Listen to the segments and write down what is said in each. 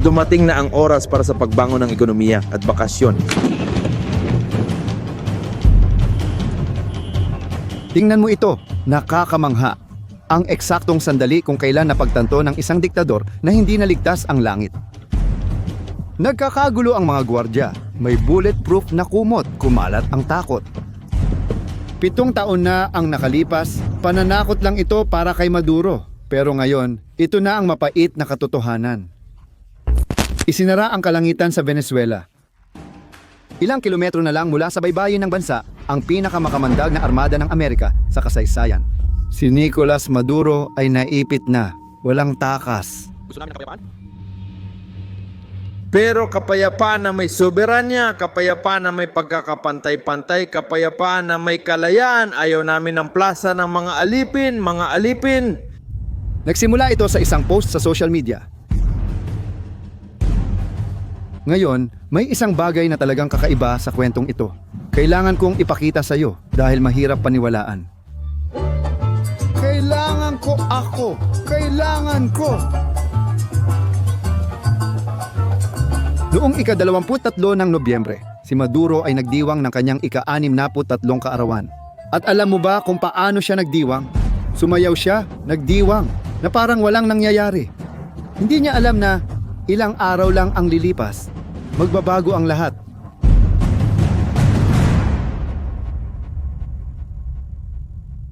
dumating na ang oras para sa pagbangon ng ekonomiya at bakasyon. Tingnan mo ito, nakakamangha. Ang eksaktong sandali kung kailan napagtanto ng isang diktador na hindi naligtas ang langit. Nagkakagulo ang mga gwardya. May bulletproof na kumot, kumalat ang takot. Pitong taon na ang nakalipas, pananakot lang ito para kay Maduro. Pero ngayon, ito na ang mapait na katotohanan. Isinara ang kalangitan sa Venezuela. Ilang kilometro na lang mula sa baybayin ng bansa, ang pinakamakamandag na armada ng Amerika sa kasaysayan. Si Nicolas Maduro ay naipit na, walang takas. Gusto namin ng kapayapaan? Pero kapayapaan na may soberanya, kapayapaan na may pagkakapantay-pantay, kapayapaan na may kalayaan, ayaw namin ng plaza ng mga alipin, mga alipin. Nagsimula ito sa isang post sa social media. Ngayon, may isang bagay na talagang kakaiba sa kwentong ito. Kailangan kong ipakita sa iyo dahil mahirap paniwalaan. Kailangan ko ako! Kailangan ko! Noong ika-23 ng Nobyembre, si Maduro ay nagdiwang ng kanyang ika-63 kaarawan. At alam mo ba kung paano siya nagdiwang? Sumayaw siya, nagdiwang, na parang walang nangyayari. Hindi niya alam na ilang araw lang ang lilipas, magbabago ang lahat.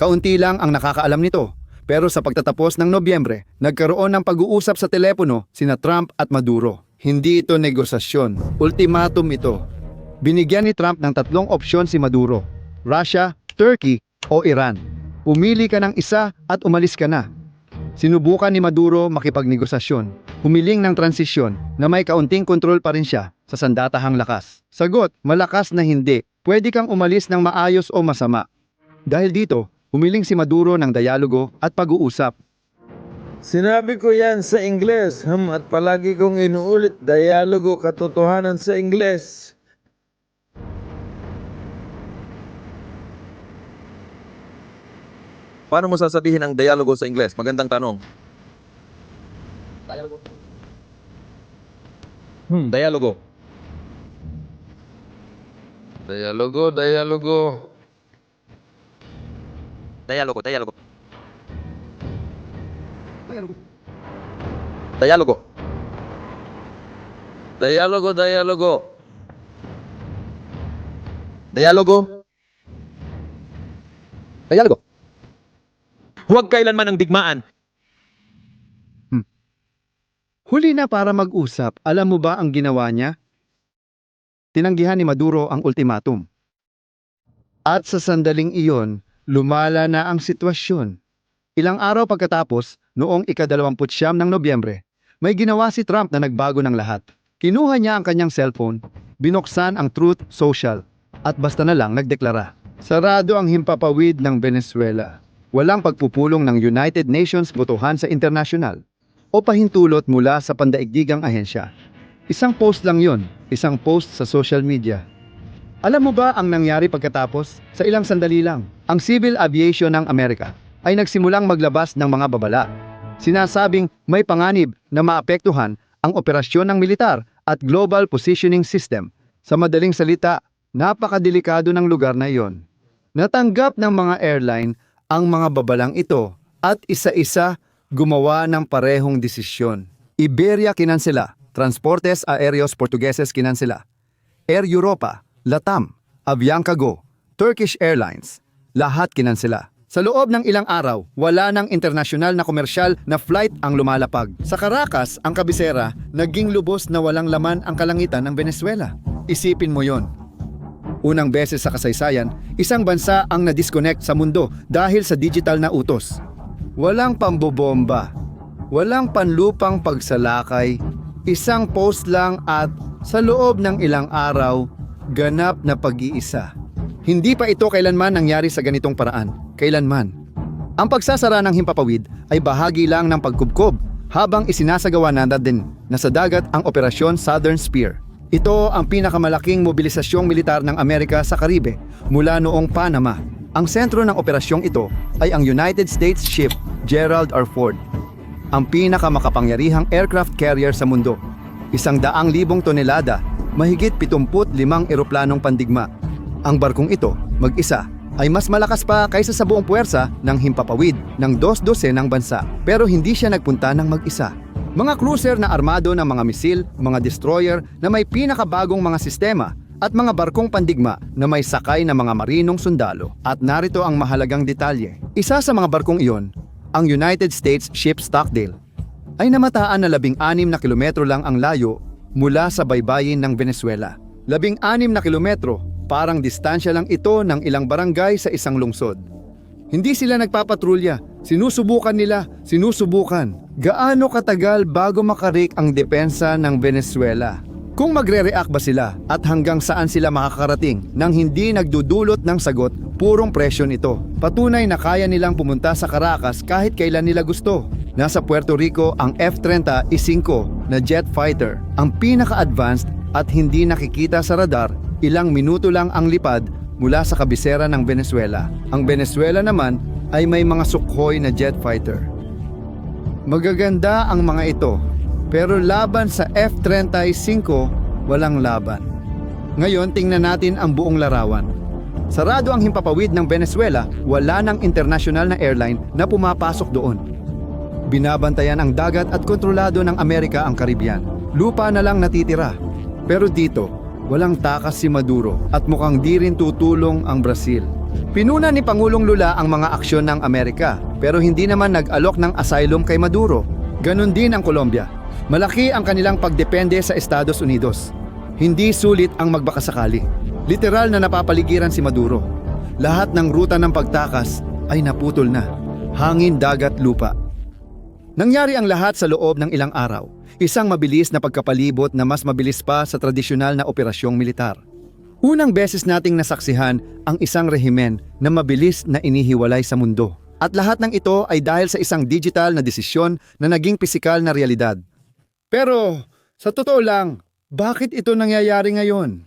Kaunti lang ang nakakaalam nito. Pero sa pagtatapos ng Nobyembre, nagkaroon ng pag-uusap sa telepono sina Trump at Maduro. Hindi ito negosasyon, ultimatum ito. Binigyan ni Trump ng tatlong opsyon si Maduro, Russia, Turkey o Iran. Pumili ka ng isa at umalis ka na. Sinubukan ni Maduro makipagnegosasyon, humiling ng transisyon na may kaunting kontrol pa rin siya sa sandatahang lakas. Sagot, malakas na hindi. Pwede kang umalis ng maayos o masama. Dahil dito, humiling si Maduro ng dialogo at pag-uusap. Sinabi ko yan sa Ingles, hmm, at palagi kong inuulit, dialogo katotohanan sa Ingles. Paano mo sasabihin ang dialogo sa Ingles? Magandang tanong. Dialogo. Hmm, dialogo. Dialogo, dialogo. Dialogo, dialogo. Dialogo. Dialogo, dialogo. Dialogo. Dialogo. Huwag kailanman ang digmaan. Huli na para mag-usap, alam mo ba ang ginawa niya? Tinanggihan ni Maduro ang ultimatum. At sa sandaling iyon, lumala na ang sitwasyon. Ilang araw pagkatapos, noong ika-29 ng Nobyembre, may ginawa si Trump na nagbago ng lahat. Kinuha niya ang kanyang cellphone, binuksan ang Truth Social, at basta na lang nagdeklara. Sarado ang himpapawid ng Venezuela. Walang pagpupulong ng United Nations botohan sa internasyonal o pahintulot mula sa pandaigdigang ahensya. Isang post lang yon, isang post sa social media. Alam mo ba ang nangyari pagkatapos? Sa ilang sandali lang, ang Civil Aviation ng Amerika ay nagsimulang maglabas ng mga babala. Sinasabing may panganib na maapektuhan ang operasyon ng militar at global positioning system. Sa madaling salita, napakadelikado ng lugar na iyon. Natanggap ng mga airline ang mga babalang ito at isa-isa gumawa ng parehong desisyon. Iberia kinansela, Transportes Aéreos Portugueses kinansela, Air Europa, Latam, Avianca Go, Turkish Airlines, lahat kinansela. Sa loob ng ilang araw, wala ng internasyonal na komersyal na flight ang lumalapag. Sa Caracas, ang kabisera, naging lubos na walang laman ang kalangitan ng Venezuela. Isipin mo yon. Unang beses sa kasaysayan, isang bansa ang na-disconnect sa mundo dahil sa digital na utos. Walang pambobomba, walang panlupang pagsalakay, isang post lang at sa loob ng ilang araw, ganap na pag-iisa. Hindi pa ito kailanman nangyari sa ganitong paraan, kailanman. Ang pagsasara ng himpapawid ay bahagi lang ng pagkubkob habang isinasagawa na din na sa dagat ang Operasyon Southern Spear. Ito ang pinakamalaking mobilisasyong militar ng Amerika sa Karibe mula noong Panama. Ang sentro ng operasyong ito ay ang United States ship Gerald R. Ford, ang pinakamakapangyarihang aircraft carrier sa mundo. isang daang libong tonelada, mahigit 75 eroplanong pandigma. Ang barkong ito, mag-isa, ay mas malakas pa kaysa sa buong puwersa ng himpapawid ng dos dosenang bansa. Pero hindi siya nagpunta ng mag-isa. Mga cruiser na armado ng mga misil, mga destroyer na may pinakabagong mga sistema at mga barkong pandigma na may sakay na mga marinong sundalo. At narito ang mahalagang detalye. Isa sa mga barkong iyon, ang United States Ship Stockdale, ay namataan na labing-anim na kilometro lang ang layo mula sa baybayin ng Venezuela. Labing-anim na kilometro, parang distansya lang ito ng ilang barangay sa isang lungsod. Hindi sila nagpapatrolya, sinusubukan nila, sinusubukan. Gaano katagal bago makarik ang depensa ng Venezuela? Kung magre-react ba sila at hanggang saan sila makakarating nang hindi nagdudulot ng sagot, purong presyon ito. Patunay na kaya nilang pumunta sa Caracas kahit kailan nila gusto. Nasa Puerto Rico ang F-30 I-5 na jet fighter, ang pinaka-advanced at hindi nakikita sa radar, ilang minuto lang ang lipad mula sa kabisera ng Venezuela. Ang Venezuela naman ay may mga Sukhoi na jet fighter. Magaganda ang mga ito, pero laban sa F-35, walang laban. Ngayon, tingnan natin ang buong larawan. Sarado ang himpapawid ng Venezuela, wala ng international na airline na pumapasok doon. Binabantayan ang dagat at kontrolado ng Amerika ang Caribbean. Lupa na lang natitira. Pero dito, walang takas si Maduro at mukhang di rin tutulong ang Brazil. Pinuna ni Pangulong Lula ang mga aksyon ng Amerika pero hindi naman nag-alok ng asylum kay Maduro. Ganon din ang Colombia. Malaki ang kanilang pagdepende sa Estados Unidos. Hindi sulit ang magbakasakali. Literal na napapaligiran si Maduro. Lahat ng ruta ng pagtakas ay naputol na. Hangin, dagat, lupa. Nangyari ang lahat sa loob ng ilang araw. Isang mabilis na pagkapalibot na mas mabilis pa sa tradisyonal na operasyong militar. Unang beses nating nasaksihan ang isang rehimen na mabilis na inihiwalay sa mundo. At lahat ng ito ay dahil sa isang digital na desisyon na naging pisikal na realidad. Pero, sa totoo lang, bakit ito nangyayari ngayon?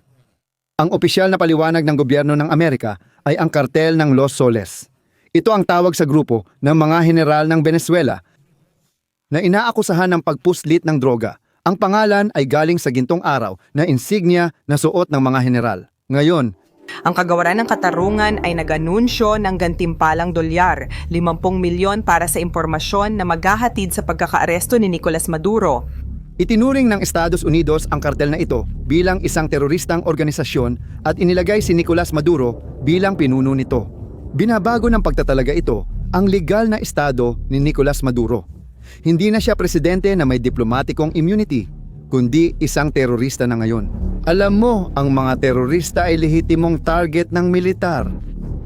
Ang opisyal na paliwanag ng gobyerno ng Amerika ay ang kartel ng Los Soles. Ito ang tawag sa grupo ng mga general ng Venezuela na inaakusahan ng pagpuslit ng droga. Ang pangalan ay galing sa gintong araw na insignia na suot ng mga general. Ngayon, Ang kagawaran ng katarungan ay nag-anunsyo ng gantimpalang dolyar, 50 milyon para sa impormasyon na maghahatid sa pagkakaaresto ni Nicolas Maduro. Itinuring ng Estados Unidos ang kartel na ito bilang isang teroristang organisasyon at inilagay si Nicolas Maduro bilang pinuno nito. Binabago ng pagtatalaga ito ang legal na estado ni Nicolas Maduro. Hindi na siya presidente na may diplomatikong immunity, kundi isang terorista na ngayon. Alam mo, ang mga terorista ay lehitimong target ng militar.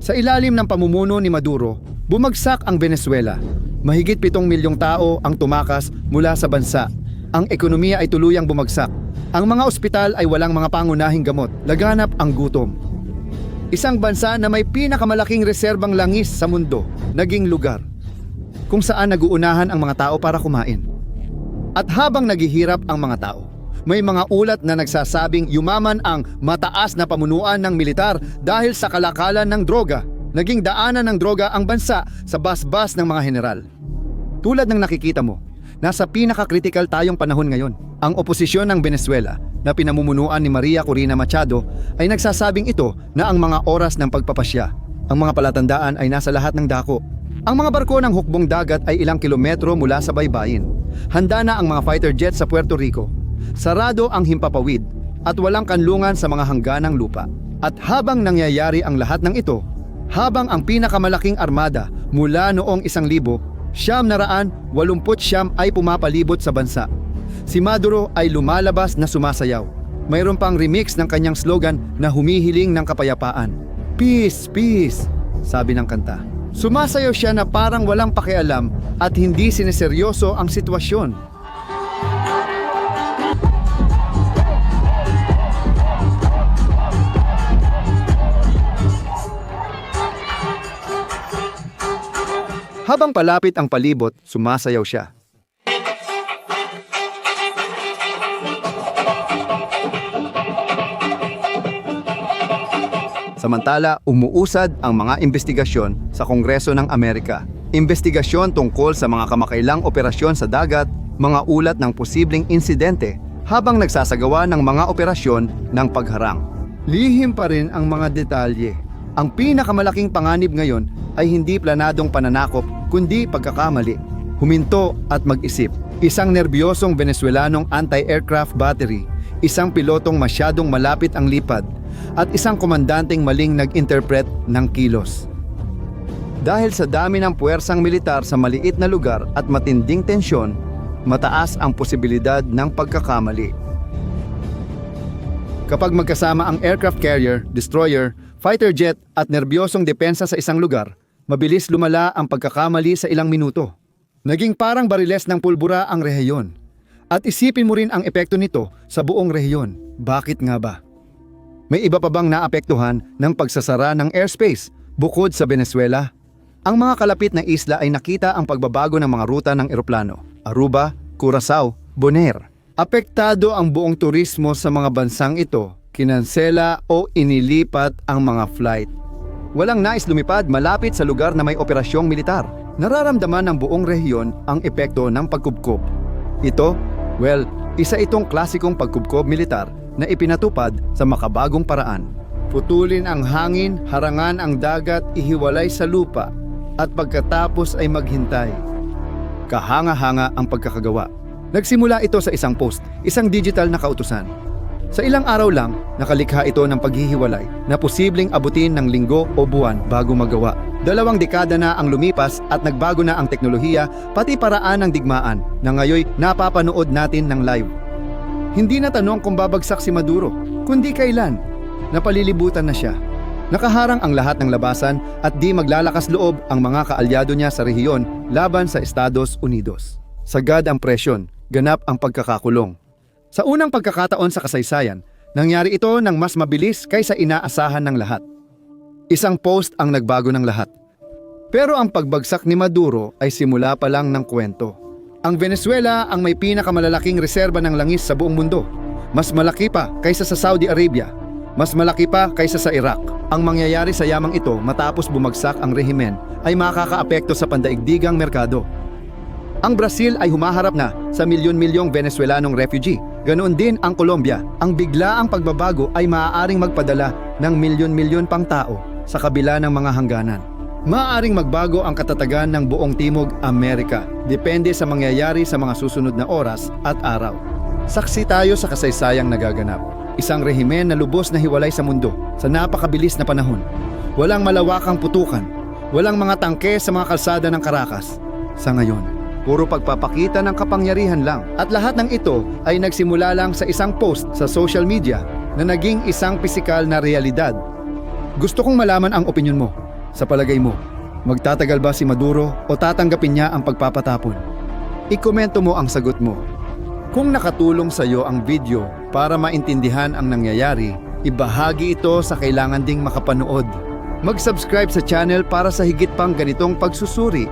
Sa ilalim ng pamumuno ni Maduro, bumagsak ang Venezuela. Mahigit pitong milyong tao ang tumakas mula sa bansa. Ang ekonomiya ay tuluyang bumagsak. Ang mga ospital ay walang mga pangunahing gamot. Laganap ang gutom. Isang bansa na may pinakamalaking reserbang langis sa mundo, naging lugar kung saan naguunahan ang mga tao para kumain. At habang naghihirap ang mga tao, may mga ulat na nagsasabing yumaman ang mataas na pamunuan ng militar dahil sa kalakalan ng droga. Naging daanan ng droga ang bansa sa basbas ng mga general. Tulad ng nakikita mo, nasa pinaka-critical tayong panahon ngayon. Ang oposisyon ng Venezuela na pinamumunuan ni Maria Corina Machado ay nagsasabing ito na ang mga oras ng pagpapasya. Ang mga palatandaan ay nasa lahat ng dako. Ang mga barko ng hukbong dagat ay ilang kilometro mula sa baybayin. Handa na ang mga fighter jets sa Puerto Rico. Sarado ang himpapawid at walang kanlungan sa mga hangganang lupa. At habang nangyayari ang lahat ng ito, habang ang pinakamalaking armada mula noong isang libo, siyam na raan, walumput siyam ay pumapalibot sa bansa. Si Maduro ay lumalabas na sumasayaw. Mayroon pang remix ng kanyang slogan na humihiling ng kapayapaan. Peace, peace, sabi ng kanta. Sumasayaw siya na parang walang pakialam at hindi sineseryoso ang sitwasyon. Habang palapit ang palibot, sumasayaw siya. Samantala, umuusad ang mga investigasyon sa Kongreso ng Amerika. Investigasyon tungkol sa mga kamakailang operasyon sa dagat, mga ulat ng posibleng insidente habang nagsasagawa ng mga operasyon ng pagharang. Lihim pa rin ang mga detalye. Ang pinakamalaking panganib ngayon ay hindi planadong pananakop kundi pagkakamali. Huminto at mag-isip. Isang nerbyosong Venezuelanong anti-aircraft battery, isang pilotong masyadong malapit ang lipad, at isang komandanteng maling nag-interpret ng kilos. Dahil sa dami ng puwersang militar sa maliit na lugar at matinding tensyon, mataas ang posibilidad ng pagkakamali. Kapag magkasama ang aircraft carrier, destroyer, fighter jet at nerbyosong depensa sa isang lugar, mabilis lumala ang pagkakamali sa ilang minuto. Naging parang bariles ng pulbura ang rehiyon. At isipin mo rin ang epekto nito sa buong rehiyon. Bakit nga ba? May iba pa bang naapektuhan ng pagsasara ng airspace bukod sa Venezuela? Ang mga kalapit na isla ay nakita ang pagbabago ng mga ruta ng eroplano. Aruba, Curaçao, Bonaire. Apektado ang buong turismo sa mga bansang ito, kinansela o inilipat ang mga flight. Walang nais lumipad malapit sa lugar na may operasyong militar. Nararamdaman ng buong rehiyon ang epekto ng pagkubkob. Ito, well, isa itong klasikong pagkubkob militar na ipinatupad sa makabagong paraan. Putulin ang hangin, harangan ang dagat, ihiwalay sa lupa, at pagkatapos ay maghintay. Kahanga-hanga ang pagkakagawa. Nagsimula ito sa isang post, isang digital na kautusan. Sa ilang araw lang, nakalikha ito ng paghihiwalay na posibleng abutin ng linggo o buwan bago magawa. Dalawang dekada na ang lumipas at nagbago na ang teknolohiya pati paraan ng digmaan na ngayoy napapanood natin ng live. Hindi na tanong kung babagsak si Maduro, kundi kailan. Napalilibutan na siya. Nakaharang ang lahat ng labasan at di maglalakas loob ang mga kaalyado niya sa rehiyon laban sa Estados Unidos. Sagad ang presyon, ganap ang pagkakakulong. Sa unang pagkakataon sa kasaysayan, nangyari ito ng mas mabilis kaysa inaasahan ng lahat. Isang post ang nagbago ng lahat. Pero ang pagbagsak ni Maduro ay simula pa lang ng kwento. Ang Venezuela ang may pinakamalalaking reserba ng langis sa buong mundo. Mas malaki pa kaysa sa Saudi Arabia. Mas malaki pa kaysa sa Iraq. Ang mangyayari sa yamang ito matapos bumagsak ang rehimen ay makakaapekto sa pandaigdigang merkado. Ang Brazil ay humaharap na sa milyon-milyong Venezuelanong refugee. Ganoon din ang Colombia. Ang biglaang pagbabago ay maaaring magpadala ng milyon-milyon pang tao sa kabila ng mga hangganan. Maaaring magbago ang katatagan ng buong Timog Amerika. Depende sa mangyayari sa mga susunod na oras at araw. Saksi tayo sa kasaysayang nagaganap. Isang rehimen na lubos na hiwalay sa mundo sa napakabilis na panahon. Walang malawakang putukan. Walang mga tangke sa mga kalsada ng Caracas. Sa ngayon, puro pagpapakita ng kapangyarihan lang. At lahat ng ito ay nagsimula lang sa isang post sa social media na naging isang pisikal na realidad. Gusto kong malaman ang opinion mo. Sa palagay mo, magtatagal ba si Maduro o tatanggapin niya ang pagpapatapon? Ikomento mo ang sagot mo. Kung nakatulong sa iyo ang video para maintindihan ang nangyayari, ibahagi ito sa kailangan ding makapanood. Mag-subscribe sa channel para sa higit pang ganitong pagsusuri.